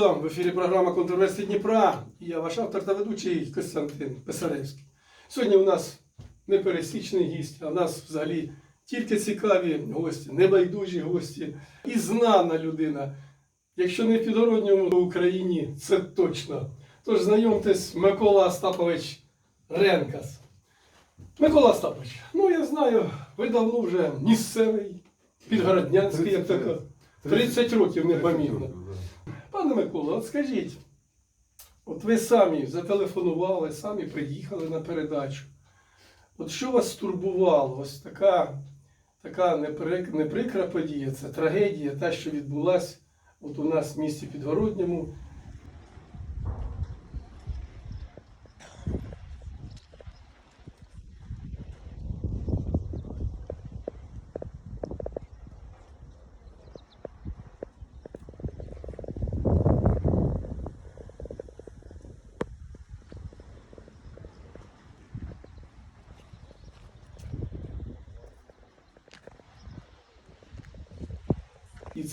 товариство! В ефірі програма Контроверсії Дніпра. І я ваш автор та ведучий Костянтин Писаревський. Сьогодні у нас не пересічний гість, а в нас взагалі тільки цікаві гості, небайдужі гості і знана людина. Якщо не в підгородньому в Україні, це точно. Тож знайомтесь, Микола Остапович Ренкас. Микола Остапович, ну я знаю, ви давно вже місцевий, підгороднянський, як то кажуть. 30 років непомітно. Пане Микола, от скажіть, от ви самі зателефонували, самі приїхали на передачу. От що вас стурбувало? Ось така, така неприк, неприкра подія, це трагедія, та, що відбулася от у нас в місті Підгородньому.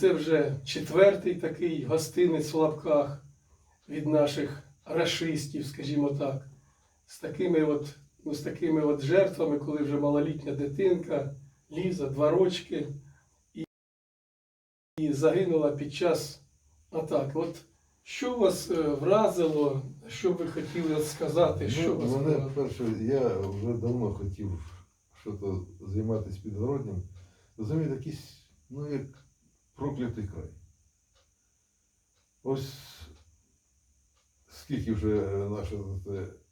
Це вже четвертий такий гостинець в лапках від наших рашистів, скажімо так, з такими от, ну, з такими от жертвами, коли вже малолітня дитинка, Ліза, два рочки, і, і загинула під час атаки. От що вас е, вразило, що ви хотіли сказати? Що Ну, вас мене вразило? перше, я вже давно хотів щось займатися підгороднім. Розумієте, якийсь, ну як проклятий край. Ось скільки вже наше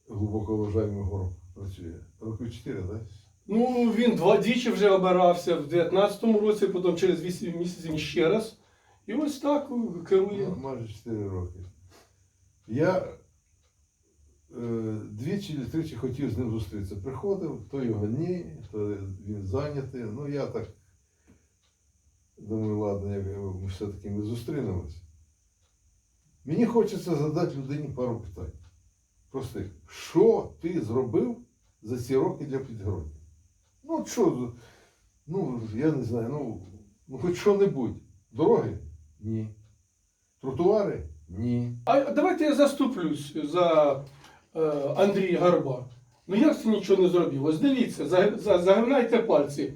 глибоко вважаємо город працює? Років 4, так? Ну, він два двічі вже обирався в 19-му році, потім через 8 місяців ще раз. І ось так е, керує. Ну, майже 4 роки. Я е, двічі чи тричі хотів з ним зустрітися. Приходив, то його ні, то він зайнятий. Ну я так думаю, ладно, як ми все-таки ми зустрінемось. Мені хочеться задати людині пару питань. Простих. Що ти зробив за ці роки для підгородня? Ну, що, ну, я не знаю, ну, ну хоч що-небудь. Дороги? Ні. Тротуари? Ні. А давайте я заступлюсь за е, Андрія Гарба. Ну як це нічого не зробив? Ось дивіться, за- за- загинайте пальці.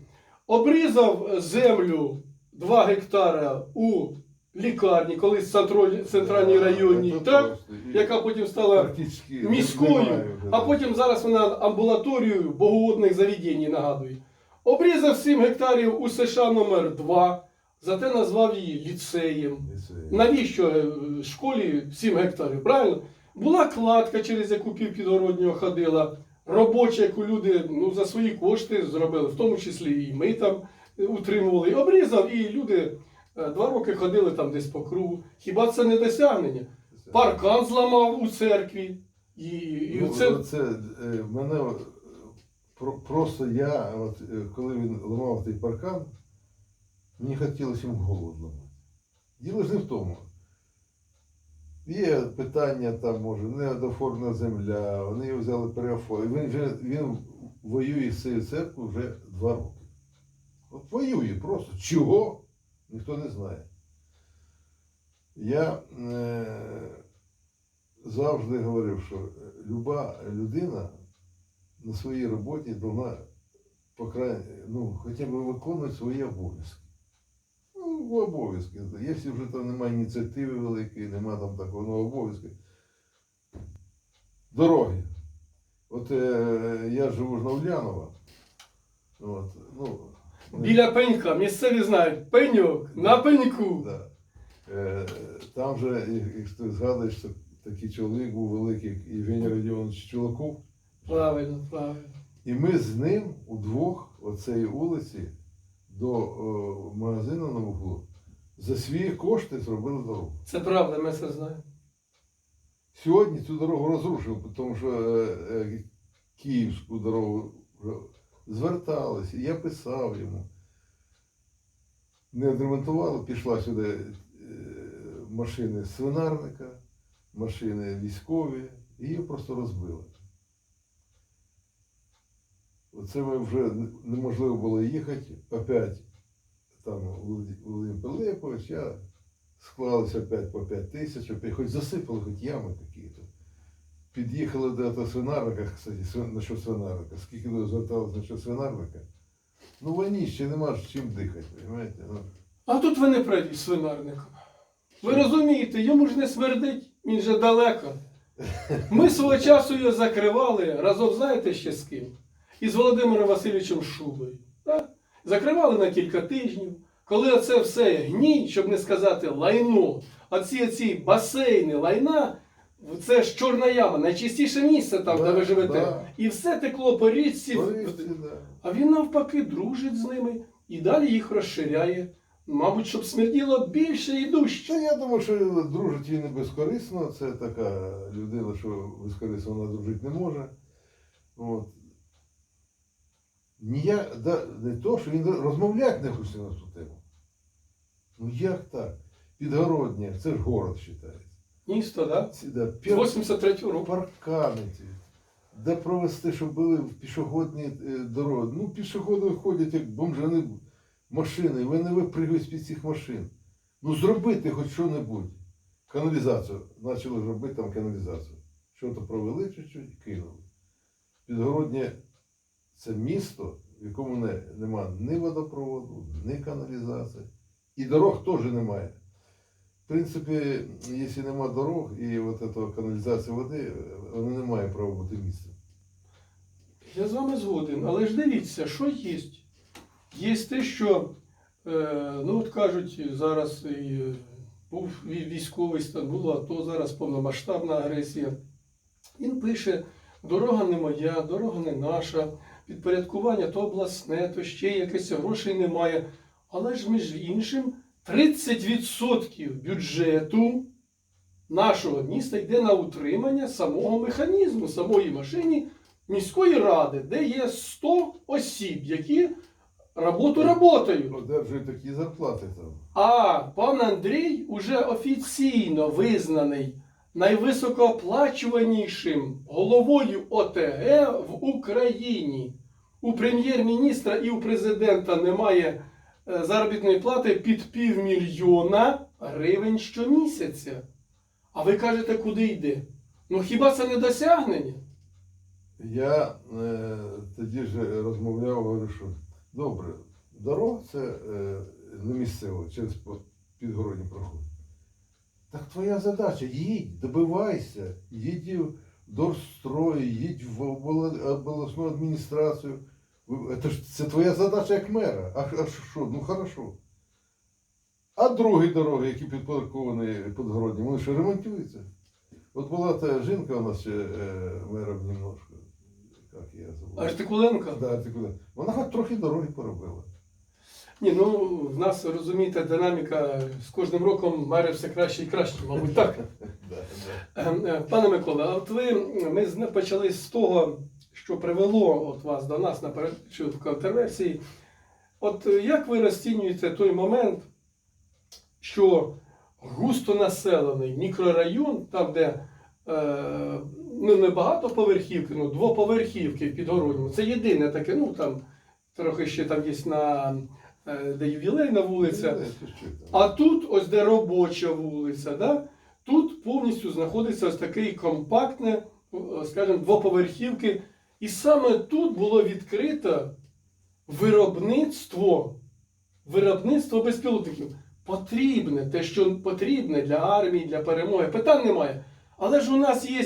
Обрізав землю 2 гектара у лікарні, колись центральній районній, Це так? Яка потім стала міською, а потім зараз вона амбулаторію боговодних заведень нагадує. Обрізав 7 гектарів у США номер 2 зате назвав її ліцеєм. Навіщо е, школі 7 гектарів? Правильно? Була кладка, через яку пів підгороднього ходила, робоча, яку люди ну, за свої кошти зробили, в тому числі і ми там утримували. Обрізав, і люди е, два роки ходили там десь по кругу. Хіба це не досягнення? Паркан зламав у церкві. І, і Ну, це це е, мене е, просто я, от, коли він ламав той паркан, мені хотілося йому голову зламати. Діло ж не в тому. Є питання там, може, недоформна земля, вони його взяли переоформити. Він вже він воює з цією церквою вже два роки. От воює просто. Чого? Ніхто не знає. Я е, завжди говорив, що люба людина на своїй роботі повинна по край, ну, хоча б виконувати свої обов'язки. Ну, обов'язки. Якщо вже там немає ініціативи великої, немає там такого ну, обов'язки. Дороги. От е, я живу ж на Ульянова. От, ну, біля пенька. Місцеві знають, пеньок на пеньку. Да. Е, там же, і ти згадуєш, що такий чоловік був великий Євгеній Радіонович Чулаков. Правильно, правильно. І ми з ним удвох оцеї вулиці до о, магазину на вуглу за свої кошти зробили дорогу. Це правда, ми це знаємо. Сьогодні цю дорогу розрушили, тому що е, е, київську дорогу вже зверталися. Я писав йому. Не відремонтували, пішла сюди е, машини свинарника, машини військові, і її просто розбили. Оце ми вже неможливо було їхати. Опять там Володимир Пилипович, я склалися опять по 5 тисяч, хоч засипали, хоч ями какие-то. Під'їхали до этого свинарника, кстати, насчет свинарника. Скільки ви зверталися насчет свинарника? Ну, вони ще нема ж чим дихати, розумієте? Ну, А тут ви не праві свинарником. Ви розумієте, йому ж не смердить, він же далеко. Ми свого часу його закривали разом, знаєте ще з ким? Із Володимиром Васильовичем Шубою. Так? Закривали на кілька тижнів. Коли оце все гній, щоб не сказати лайно, а ці, ці басейни лайна, це ж чорна яма, найчистіше місце там, де ви живете. да. І все текло по річці. Бориспіль, да. А він навпаки дружить з ними і далі їх розширяє. Мабуть, щоб смерділо більше і дужче. Та я думаю, що дружить він не безкорисно. Це така людина, що безкорисно вона дружити не може. От. Ніяк, да, не то, що він розмовляти не хоче на цю тему. Ну як так? Підгородня, це ж город вважається. Місто, да? Ці, да, З 83-го року. паркани ці. Де провести, щоб були пішохідні е, дороги. Ну, пішоходи ходять як бомжани машини, вони випригують з-під цих машин. Ну, зробити хоч що-небудь. Каналізацію. Почали робити там каналізацію. Що-то провели чуть-чуть, кинули. Підгороднє це місто, в якому не, нема ні водопроводу, ні каналізації. І дорог теж немає. В принципі, якщо нема дорог і от этого каналізації води, воно не має права бути містом. Я з вами згоден, але ж дивіться, що є. Є те, що, е, ну от кажуть, зараз е, був військовий стан, було АТО, зараз повномасштабна агресія. Він пише: дорога не моя, дорога не наша, підпорядкування то обласне, то ще якесь грошей немає. Але ж між іншим 30% бюджету нашого міста йде на утримання самого механізму, самої машини міської ради, де є 100 осіб, які роботу работають. Одержують такі зарплати там. А пан Андрій уже офіційно визнаний найвисокооплачуванішим головою ОТГ в Україні. У прем'єр-міністра і у президента немає заробітної плати під півмільйона гривень щомісяця. А ви кажете, куди йде? Ну хіба це не досягнення? Я е, тоді ж розмовляв, говорю, що добре, дорога це е, не місцево, через підгородні проходить. Так твоя задача, їдь, добивайся, їдь в Дорстрой, їдь в обласну адміністрацію. Це, ж, це твоя задача як мера. А, а що? Ну хорошо. А другі дороги, які підпорядковані підгородні, вони що ремонтуються? От була та жінка у нас ще е, мером немножко. Як я забув. Артикуленко? Да, артикуленко. Вона хоч трохи дороги поробила. Ні, ну в нас розумієте, динаміка з кожним роком мери все краще і краще, мабуть, так. Да. Е, Пане Микола, а от ви ми почали з того, що привело от вас до нас на в контроверсії. От е, як ви розцінюєте той момент, що густонаселений мікрорайон, там, де е, ну, не багатоповерхівки, ну двоповерхівки в Підгородньому, це єдине таке, ну там трохи ще там є на е, де ювілейна вулиця. А тут, ось де робоча вулиця, да? тут повністю знаходиться ось такий компактне, скажімо, двоповерхівки. І саме тут було відкрито виробництво, виробництво безпілотників. Потрібне, те, що потрібне для армії, для перемоги. Питань немає. Але ж у нас є,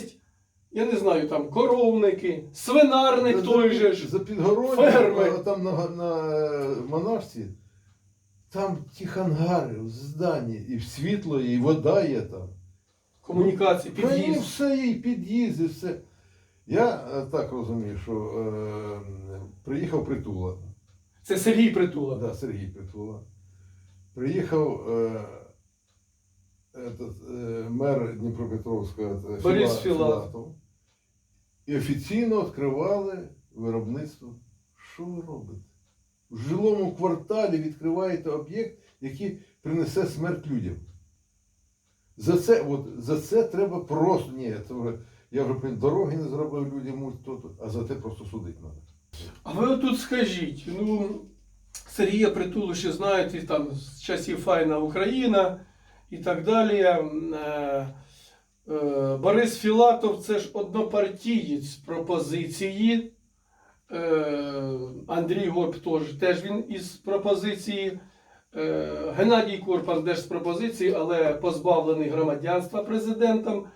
я не знаю, там коровники, свинарник За- той за, же ж. За ферми. там на, на монашці, там ті хангари, здані, і світло, і вода є там. Комунікації, ні, під'їзд. все є, і під'їзди, все. Я е, так розумію, що е, приїхав притула. Це Сергій Притула. Да, Сергій Притула. Приїхав е, этот, е, мер Дніпропетровська е, Борис Філа- Філатов. І офіційно відкривали виробництво. Що ви робите? В жилому кварталі відкриваєте об'єкт, який принесе смерть людям. За це, от, за це треба просто. Ні, це вже, я вже дороги не зробив людям, а за це просто судити треба. А ви отут скажіть, ну, Сергія Притулу ще знаєте, там з часів Файна Україна, і так далі. Е, е, Борис Філатов це ж однопартієць пропозиції. Е, Андрій Горб теж, теж він із пропозиції. Геннадій Корпан теж з пропозиції, але позбавлений громадянства президентом.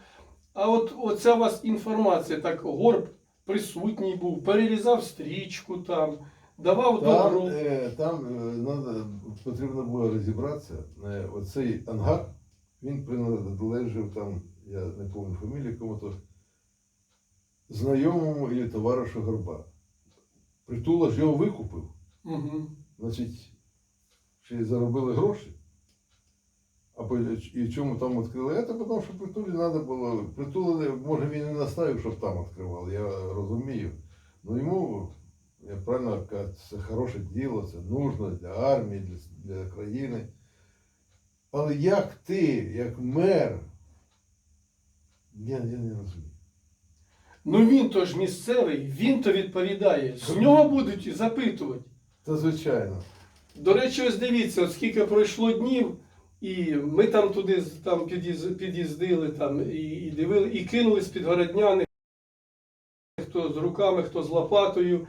А от оця у вас інформація, так Горб присутній був, перерізав стрічку там, давав Там, добро. е, там е, надо, потрібно було розібратися. Е, Оцей ангар, він приналежав там, я не пам'ятаю фамілію кому-то, знайомому і товаришу Горба. Притула ж його викупив. Угу. Значить, чи заробили гроші? І чому там відкрили? Це тому, що притулі треба було. Притули, може, він і наставив, щоб там відкривали, я розумію. Ну йому, як правильно кажуть, це хороше діло, це нужно для армії, для, для країни. Але як ти, як мер, я, я не розумію. Ну він то ж місцевий, він то відповідає. З нього будуть запитувати. Та звичайно. До речі, ось дивіться, от скільки пройшло днів, і ми там туди з- там під'їз- під'їздили там, і, і дивили, і кинулись під городняни, хто з руками, хто з лопатою,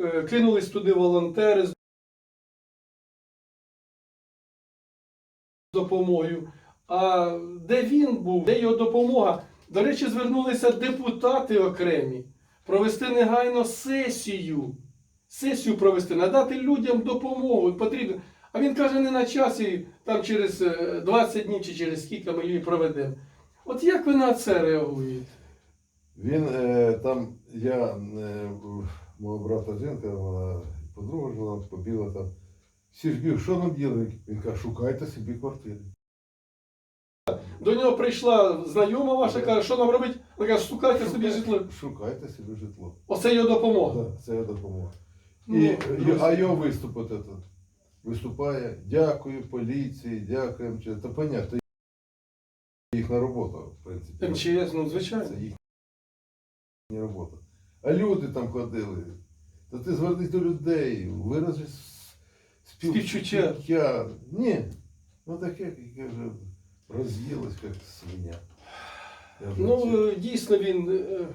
Е, кинулись туди волонтери з допомогою. А де він був, де його допомога? До речі, звернулися депутати окремі провести негайно сесію. Сесію провести, надати людям допомогу потрібно. А він каже, не на часі, там через е, 20 днів чи через скільки ми її проведемо. От як ви на це реагуєте? Він е, там, я, е, мого брата жінка, вона подруга жила, побіла там. Бігли, що нам ділить? Він каже, шукайте собі квартири. До нього прийшла знайома ваша, каже, що нам робити? Вона каже, шукайте собі житло. Шукайте собі житло. Оце його допомога. Да, це допомога. Ну, І, а його виступ от этот, виступає, дякую поліції, дякую МЧС. Та понятно, їхня робота, в принципі. МЧС, ну звичайно. Це їхня робота. А люди там ходили. Та ти звернись до людей, вирази с- спів- Співчуття. Ні. Ну таке, яке вже роз'їлось, як свиня. Ну, дійсно, він, е,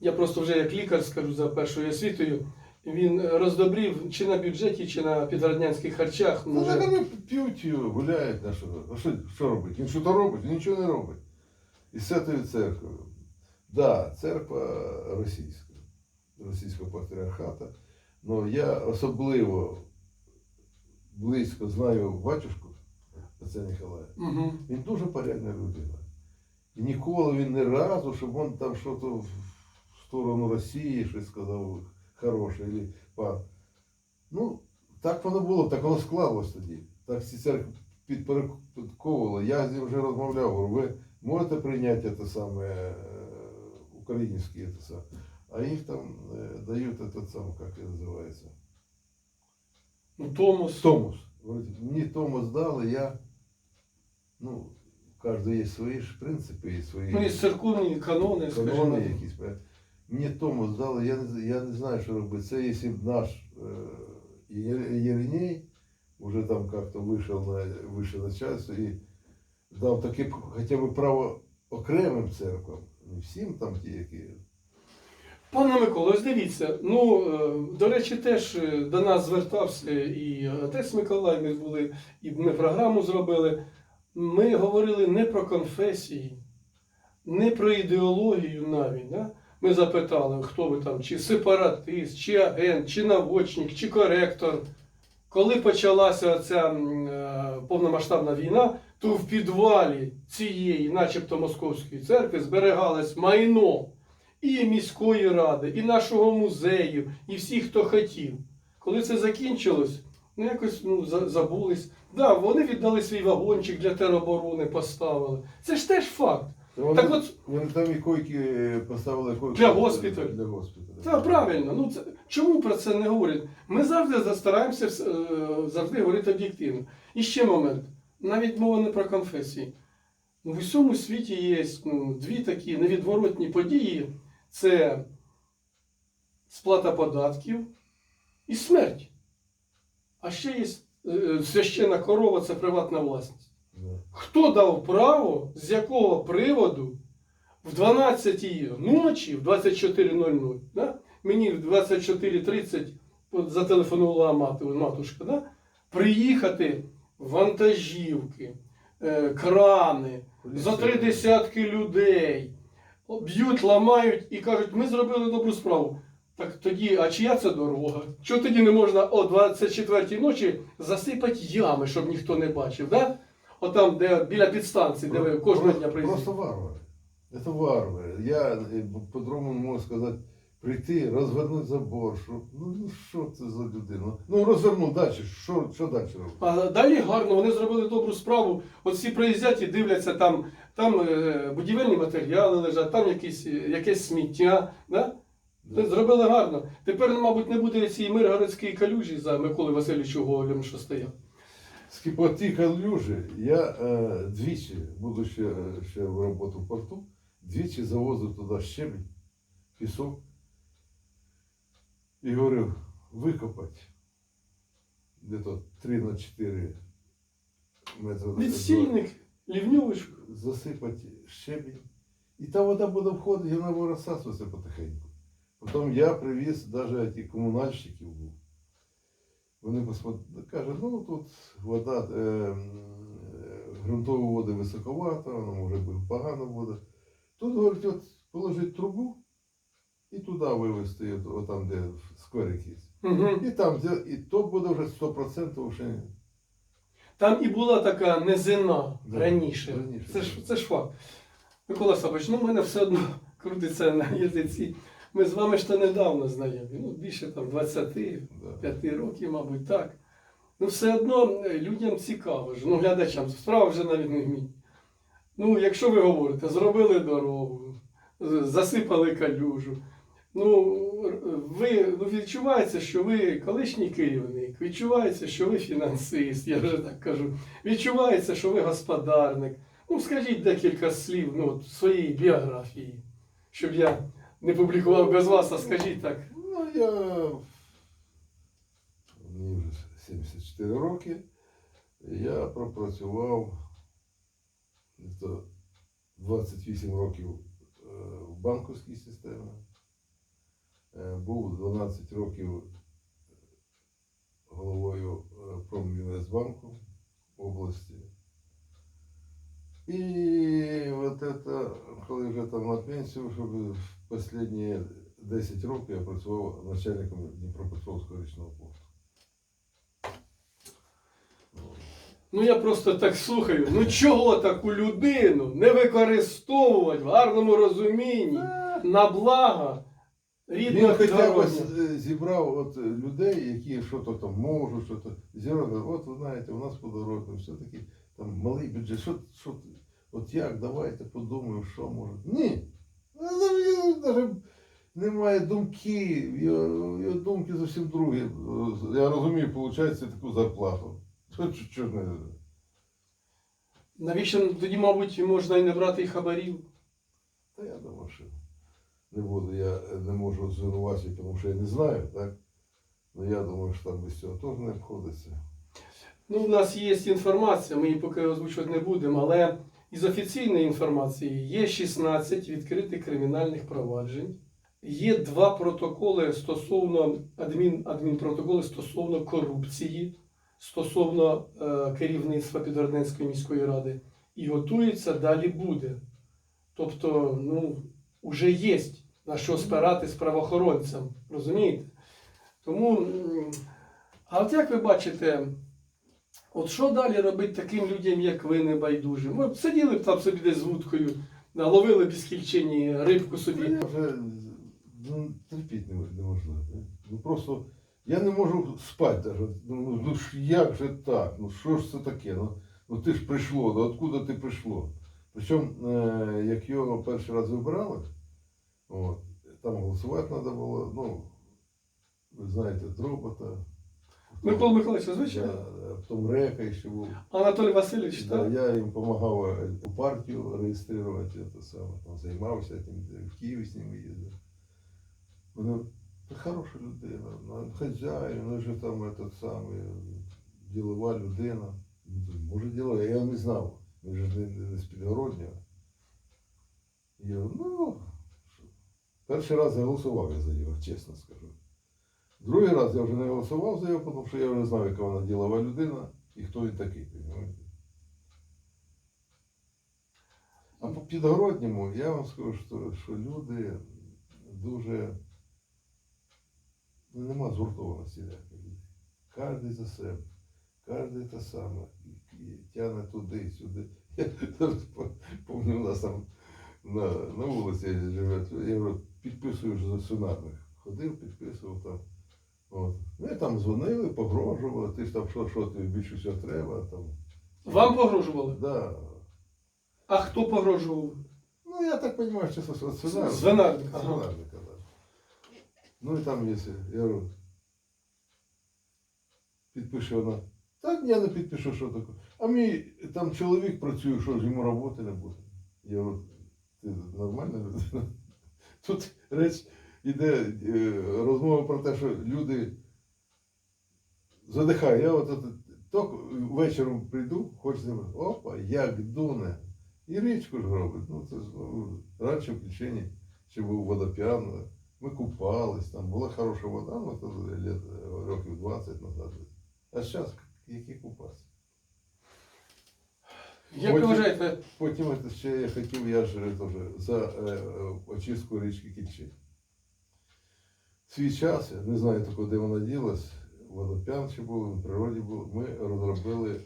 я просто вже як лікар скажу за першою освітою, він роздобрів чи на бюджеті, чи на підгороднянських харчах. Ну, Може, вони п'ють, і гуляють, на що? А що, що робить? Він що то робить? Він нічого не робить. І Святою церквою. Да, церква російська, російського патріархата. Ну я особливо близько знаю батюшку отця Ніколая. угу. Він дуже порядна людина. І ніколи він не разу, щоб він там щось в сторону Росії щось сказав хороше, або пан. Ну, так воно було, так воно склалось тоді. Так ці церкви підпорядковували. Я з ним вже розмовляв, говорю, ви можете прийняти те саме е, українське саме. А їх там е, дають этот сам, як він називається. ну, Томос. Томос. Мені Томос дали, я, ну, кожного є свої ж принципи і свої Ну, і церковні канони, канони якісь. Мені Томос дали, я не, я не знаю, що робити. Це якщо б наш е, Є- вже там як-то вийшов на, вийшов на час і дав таке хоча б право окремим церквам, не всім там ті, які. Пане Миколо, ось дивіться, ну, е, до речі, теж е, до нас звертався і отець Миколай, ми були, і ми програму зробили. Ми говорили не про конфесії, не про ідеологію навіть. Да? Ми запитали, хто ви там, чи сепаратист, чи агент, чи наводчик, чи коректор. Коли почалася ця е, повномасштабна війна, то в підвалі цієї, начебто московської церкви, зберігалось майно і міської ради, і нашого музею, і всіх, хто хотів. Коли це закінчилось, ну якось ну, за- забулись. Да, вони віддали свій вагончик для тероборони, поставили. Це ж теж факт. Вони, Так от, вони там і койки поставили койки Для госпіталю. Для госпіталю. це правильно. Ну, це, чому про це не говорять? Ми завжди застараємося е, завжди говорити об'єктивно. І ще момент. Навіть мова не про конфесії. В усьому світі є ну, дві такі невідворотні події: це сплата податків і смерть. А ще є е, священна корова це приватна власність. Хто дав право, з якого приводу в 12 ночі, в 24.00, да, мені в 24.30 зателефонувала мати, матушка, да, приїхати вантажівки, е, крани, за три десятки людей, б'ють, ламають і кажуть, ми зробили добру справу. Так тоді, а чия це дорога? Чого тоді не можна о 24-й ночі засипати ями, щоб ніхто не бачив? Да? Отам, де біля підстанції, де ви кожного дня приїздите. Просто варвари. Це варвари. Я е, по-другому можу сказати, прийти, розвернути забор. Що, ну, ну що це за людина? Ну розвернув далі. Що, що далі робити? А далі гарно, вони зробили добру справу. От всі приїздять і дивляться, там, там е, будівельні матеріали лежать, там якісь, е, якесь сміття. Да? Це Зробили гарно. Тепер, мабуть, не буде цієї миргородської калюжі за Миколи Васильовичу Гоголем, що стояв. Скипоті калюжі, я е, двічі, буду ще, е, ще в роботу в порту, двічі завозив туди щебінь, пісок і говорив, викопати где-то 3 на 4 метри. Відстійник, лівнювочку. засипати щебінь. І та вода буде входити, і вона буде розсасуватися потихеньку. Потім я привіз навіть ті комунальщиків був. Вони каже, ну тут вода, е, е, ґрунтові води високовато, воно може бути погано буде. Тут, говорить, от положити трубу і туди вивезти, от, от там, де скверик є. Угу. І там, і то буде вже 100% вже. Там і була така низина Да, раніше. раніше, Це ж, це ж факт. Микола Савич, ну в мене все одно крутиться на язиці. Ми з вами ж то недавно знайомі. Ну, більше там 25 років, мабуть, так. Ну, все одно е, людям цікаво ж, ну, глядачам, справа вже навіть не вміть. Ну, якщо ви говорите, зробили дорогу, засипали калюжу. Ну, ви ну, відчувається, що ви колишній керівник, відчувається, що ви фінансист, я вже так кажу. Відчувається, що ви господарник. Ну, скажіть декілька слів ну, от, своєї біографії, щоб я не публікував без вас, а скажіть так. Ну, я мені вже 74 роки. Я пропрацював то 28 років е, в банківській системі. Е, Був 12 років головою е, Промінвестбанку області. І от это, коли вже там на пенсію, щоб в останні 10 років я працював начальником Дніпропетровського річного порту. Ну я просто так слухаю. Ну чого таку людину не використовувати в гарному розумінні на благо Він рідного хоча б е, зібрав от людей, які що то там можуть, що то зібрав. От ви знаєте, у нас по дорогам все-таки там малий бюджет. Що, що, от як, давайте подумаємо, що може. Ні. Навіть немає думки, його, його думки зовсім другі. Я розумію, виходить таку зарплату. Що, що не... Навіщо тоді, мабуть, можна і не брати і хабарів? Та я думаю, що не буду, я не можу звинувачити, тому що я не знаю, так? Ну я думаю, що там без цього теж не обходиться. Ну, в нас є інформація, ми її поки озвучувати не будемо, але із офіційної інформації є 16 відкритих кримінальних проваджень. Є два протоколи стосовно адмін, адмінпротоколи стосовно корупції, стосовно е, керівництва Підгородненської міської ради. І готується далі буде. Тобто, ну, вже є на що спиратись правоохоронцям, розумієте? Тому, а от як ви бачите, От що далі робити таким людям, як ви, небайдужим? Ви б сиділи б там собі десь з вудкою, ловили б із кільчині рибку собі. Я вже ну, терпіти не- неможливо. Ну просто я не можу спати навіть. Ну, ну ж як же так? Ну що ж це таке? Ну, ну ти ж прийшло, ну откуда ти прийшло? Причому, е, як його перший раз вибирали, от, там голосувати треба було, ну, ви знаєте, дробота. Микола Миколаївич, звичайно. Потім Река ще був. Анатолій Васильович, Да, так? я їм допомагав партію реєструвати, саме, там займався тим, в Києві з ними їздив. Вони хороша людина, ну, хазяїн, ну вже там этот самий, ділова людина. Ну, може діло, я не знав. Ми ж не, не, з підгороднього. Я, ну, перший раз я голосував я за його, чесно скажу. Другий раз я вже не голосував за його, тому що я вже знав, яка вона ділова людина і хто він такий. А по підгородньому я вам скажу, що, що люди дуже ну, нема згуртованості людей. Кожен за себе, кожен те саме, тягне туди, сюди. Я пам'ятаю, у нас там на, на вулиці живе, я говорю, підписую за свинарник. Ходив, підписував там. От. Ми там дзвонили, погрожували, ти ж там що, що тобі більше всього треба. Там. Вам погрожували? Да. А хто погрожував? Ну, я так розумію, що це свинарник. Свинарник, ага. Свинарника, да. Ну і там, якщо, я говорю, підпише вона. Так, я не підпишу, що таке. А мій там чоловік працює, що ж йому роботи не буде. Я говорю, ти нормальна людина? Тут реч іде е, розмова про те, що люди задихають. Я от, от тільки вечором прийду, хоч з ними, опа, як дуне. І річку ж робить. Ну, це ж раніше в Ключині ще був водоп'ян, ми купались, там була хороша вода, ну, то літ, років 20 назад. А зараз які купатися? Як ви Потім- вважаєте, Потім ще я хотів, я ж е, теж за е, е, очистку річки Кільчі. Свій час, я не знаю де вона ділась, водоп'ян ще було, на природі було, ми розробили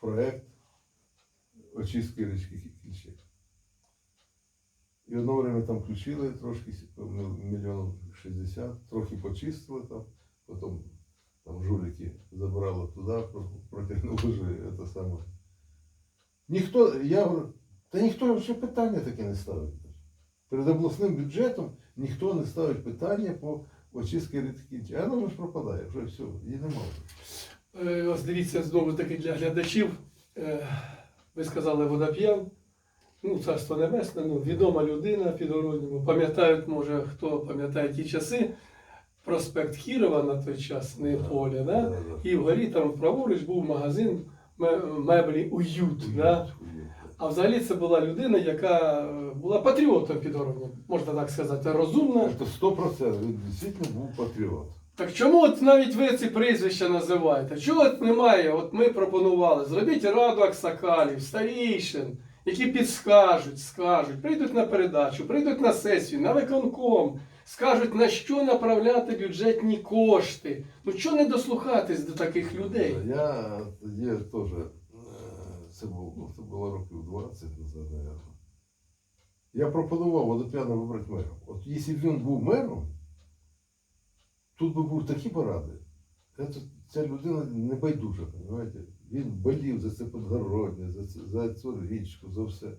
проект очистки річки Кільчі. І одно время там включили трошки, мі- мільйон шістдесят, трохи почистили там, потім там жулики забрали туди, протягнули ж це саме. Ніхто, я говорю, та ніхто ще питання таке не ставить. Перед обласним бюджетом ніхто не ставить питання по очистці рідкінчі. А вона ж пропадає, вже все, її немає. Е, Ось дивіться знову таки для глядачів. Е, Ви сказали водоп'ян. Ну, царство небесне, ну, відома людина підгородньому. Пам'ятають, може, хто пам'ятає ті часи. Проспект Хірова на той час, не поля, да? І вгорі там праворуч був магазин меблі Уют. Да? А взагалі це була людина, яка е, була патріотом під підгороднім, можна так сказати, розумна. Це 100% він дійсно був патріот. Так чому от навіть ви ці прізвища називаєте? Чого от немає? От ми пропонували, зробіть раду аксакалів, старійшин, які підскажуть, скажуть, прийдуть на передачу, прийдуть на сесію, на виконком, скажуть, на що направляти бюджетні кошти. Ну чого не дослухатись до таких людей? Я тоді теж, це було, це було років 20 назад, мабуть. Я пропонував водоп'яна вибрати мером. От якщо б він був мером, тут би був такі поради. Це, ця людина не байдужа, розумієте? Він болів за це подгородня, за, за цю річку, за все.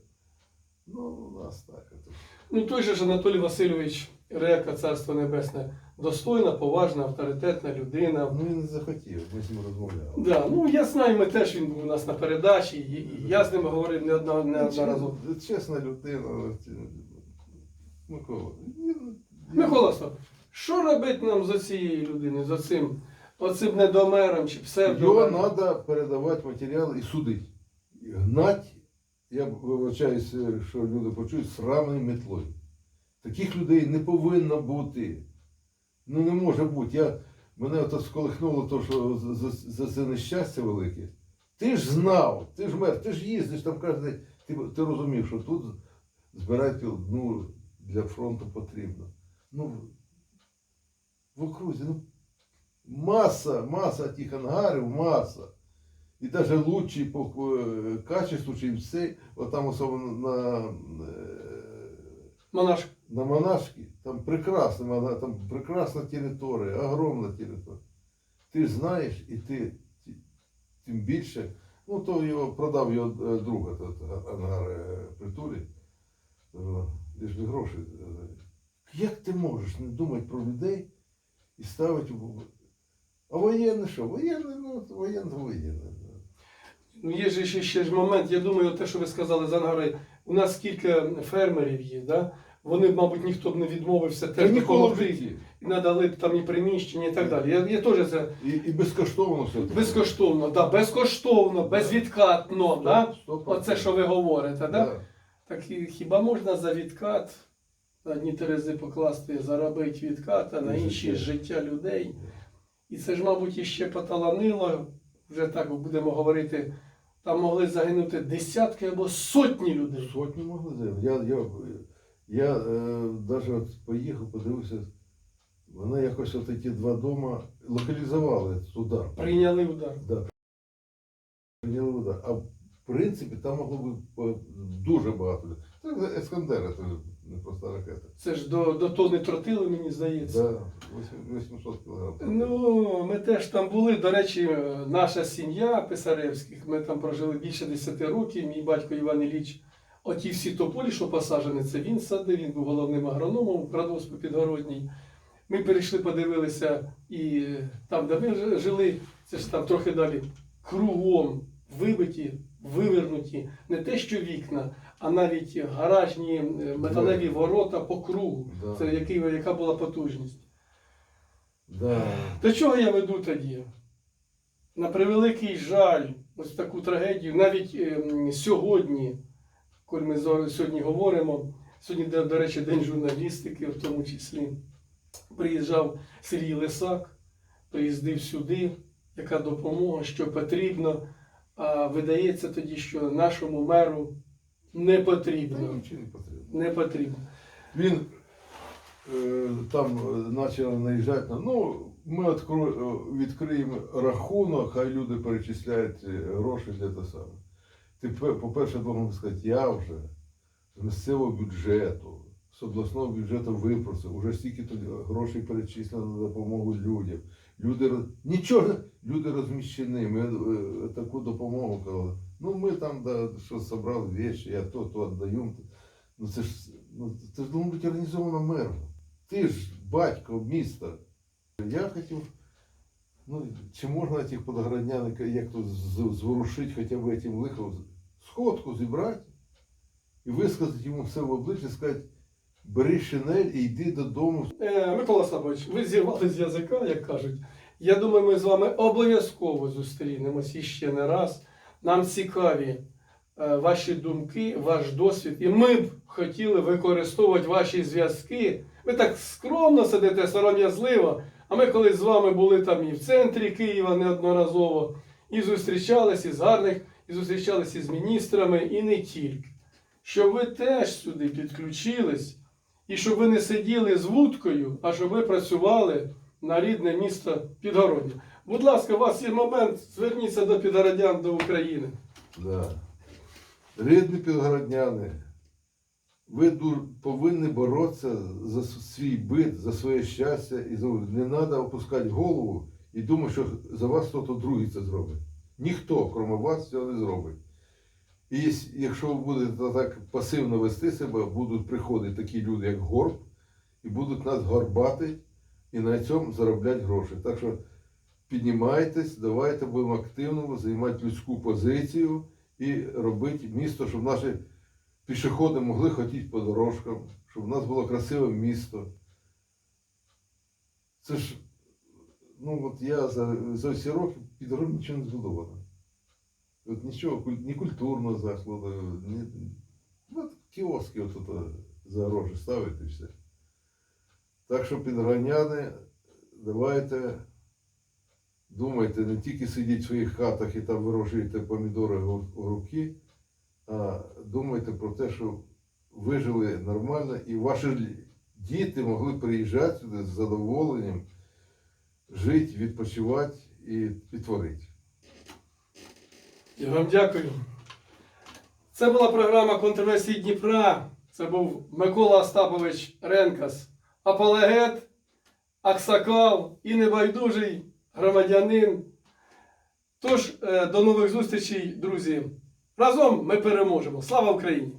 Ну, у нас так. Ну той же ж Анатолій Васильович Река, Царство Небесне, достойна, поважна, авторитетна людина. Ну, він не захотів, ми з ним розмовляли. Да, ну я знаю, ми теж він був у нас на передачі, і, і я з ним говорив не одна- неодноразово. Чесна- Чесна людина. Микола. Микола що робити нам з цією людиною, з оцим, оцим недомером чи Його треба передавати матеріали і судити. Гнать, я вибачаюся, що люди почують, срамною метлою. Таких людей не повинно бути. Ну не може бути. Я, мене ото сколихнуло, то, що за, за, це нещастя велике. Ти ж знав, ти ж мер, ти ж їздиш там кожен. Ти, ти розумів, що тут збирати ну, для фронту потрібно. Ну, в окрузі, ну, Маса, маса тих ангарів, маса. І навіть лучші по е, качеству, чим все, от там особливо на, е, Монаш, на Монашці, там прекрасна, там прекрасна територія, огромна територія. Ти ж знаєш, і ти ті- тим більше, ну то його продав його е, друга, ангар притулі. Би гроші. Як ти можеш не думати про людей і ставити в- а воєнне що? Воєнне, ну, воєнне, воєнне. Ну є ж ще, ще ж момент, я думаю, те, що ви сказали з Ангари, у нас скільки фермерів є, да? вони мабуть, ніхто б не відмовився теж ніколи в житті. І надали б там і приміщення, і так далі. Я, я теж це І, і безкоштовно все. це. безкоштовно, да, безкоштовно, безвідкатно. Да? Оце, що ви говорите, да? Да. Так і хіба можна за відкат на одні терези покласти, заробити відкат, а на інші життя людей? І це ж, мабуть, іще поталанило, вже так будемо говорити, там могли загинути десятки або сотні людей. Сотні могли загинути. Я, я, я е, навіть от поїхав, подивився, вони якось от ті два дома локалізували удар. Прийняли удар. Да. Прийняли удар. А в принципі там могло бути е, дуже багато. людей. Це Ескандера, це не проста ракета. Це ж до, до тони тротили, мені здається. Да, 800 кілограм. Ну, ми теж там були. До речі, наша сім'я Писаревських, ми там прожили більше 10 років. Мій батько Іван Ілліч, оті всі тополі, що посаджені, це він садив, він був головним агрономом в Радоспі Підгородній. Ми перейшли, подивилися, і там, де ми жили, це ж там трохи далі, кругом вибиті, вивернуті, не те, що вікна, а навіть гаражні е, металеві ворота по кругу. Да. Це який, яка була потужність. Да. До чого я веду тоді? На превеликий жаль, ось таку трагедію, навіть ем, сьогодні, коли ми зо- сьогодні говоримо, сьогодні, до, до речі, День журналістики, в тому числі, приїжджав Сергій Лисак, приїздив сюди, яка допомога, що потрібно. А видається тоді, що нашому меру не потрібно. нічого не потрібно. Не потрібно. Він е, там е, почав наїжджати на ну, ми відкро- е, відкриємо рахунок, хай люди перечисляють е, гроші для того саме. Ти, пе- по-перше, должен сказати, я вже з місцевого бюджету, з обласного бюджету випросив, уже стільки тут грошей перечислено на допомогу людям. Люди нічого, люди розміщені. Ми е, таку допомогу казали. Ну ми там да, що зібрали вещи, я то, то віддаю. Ну це ж ну, це ж бути організовано мером. Ти ж батько міста. Я хотів, ну, чи можна цих подгороднян як то зворушити хоча б цим лихом, сходку зібрати і висказати йому все в обличчя, сказати, бери шинель і йди додому. Е, Микола Сабович, ви зірвали з язика, як кажуть. Я думаю, ми з вами обов'язково зустрінемось іще не раз. Нам цікаві е, ваші думки, ваш досвід. І ми б хотіли використовувати ваші зв'язки. Ви так скромно сидите, сором'язливо. А ми колись з вами були там і в центрі Києва неодноразово, і зустрічалися з гарних, і зустрічалися з міністрами, і не тільки. Щоб ви теж сюди підключились. І щоб ви не сиділи з вудкою, а щоб ви працювали на рідне місто Підгородня. Будь ласка, у вас є момент, зверніться до підгородян до України. Да. Рідні підгородняни, ви повинні боротися за свій бит, за своє щастя. І не треба опускати голову і думати, що за вас хтось другий це зробить. Ніхто, крім вас, цього не зробить. І якщо ви будете так пасивно вести себе, будуть приходити такі люди, як Горб, і будуть нас горбати і на цьому заробляти гроші. Так що піднімайтесь, давайте будемо активно займати людську позицію і робити місто, щоб наші пішоходи могли ходити по дорожкам, щоб у нас було красиве місто. Це ж, ну от я за, за всі роки під нічого не збудовано. От нічого, ні культурного закладу, ні, от кіоски от тут за гроші ставити і все. Так що підганяни, давайте думайте, не тільки сидіть в своїх хатах і там вирощуєте помідори, огурки, а думайте про те, що ви жили нормально і ваші діти могли приїжджати сюди з задоволенням, жити, відпочивати і, і творити. Я вам дякую. Це була програма Контроверсії Дніпра. Це був Микола Остапович Ренкас, апологет, аксакал і небайдужий громадянин. Тож, е, до нових зустрічей, друзі. Разом ми переможемо. Слава Україні!